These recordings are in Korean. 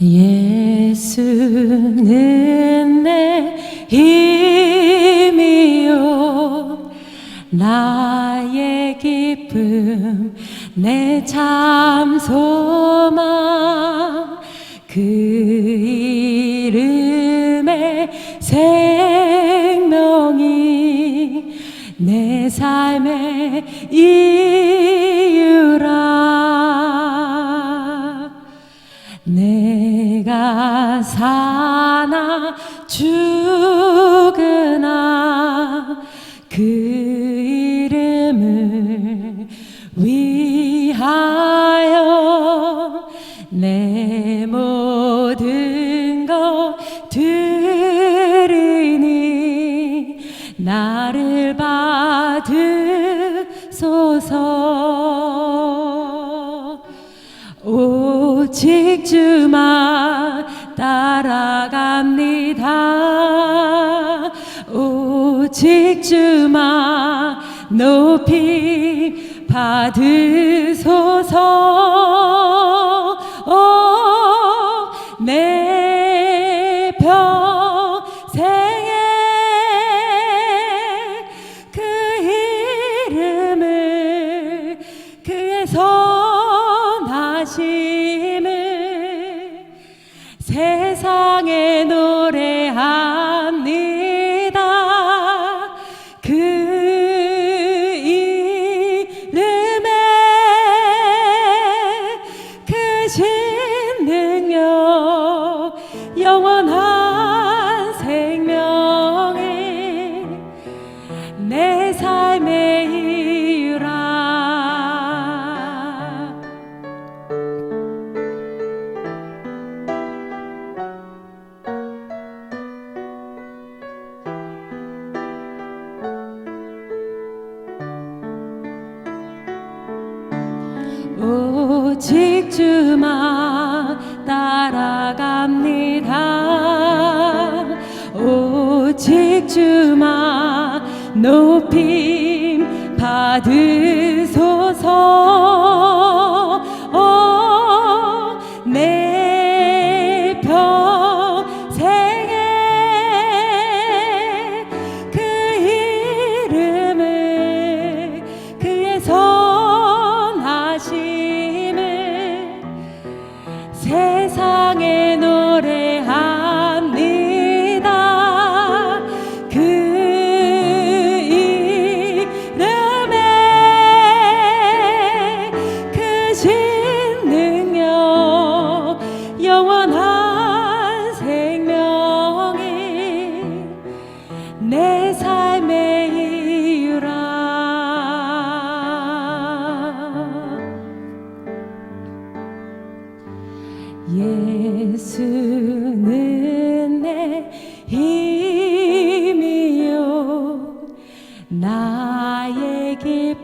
예수는 내 힘이요. 나의 기쁨 내 참 소망. 그 이름의 생명이 내 삶의 이유라 사나 죽으나 그 이름을 위하여 내 모든 것 드리니 나를 받으소서. 오직 주만 따라갑니다. 오직 주만 높이 받으소서. 영원한 생명이 내 삶의 이유라. 오직 주만 따라갑 오직 주만 높임 받으소서.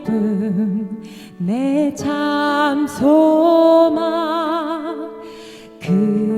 기쁨 내 참 소망 그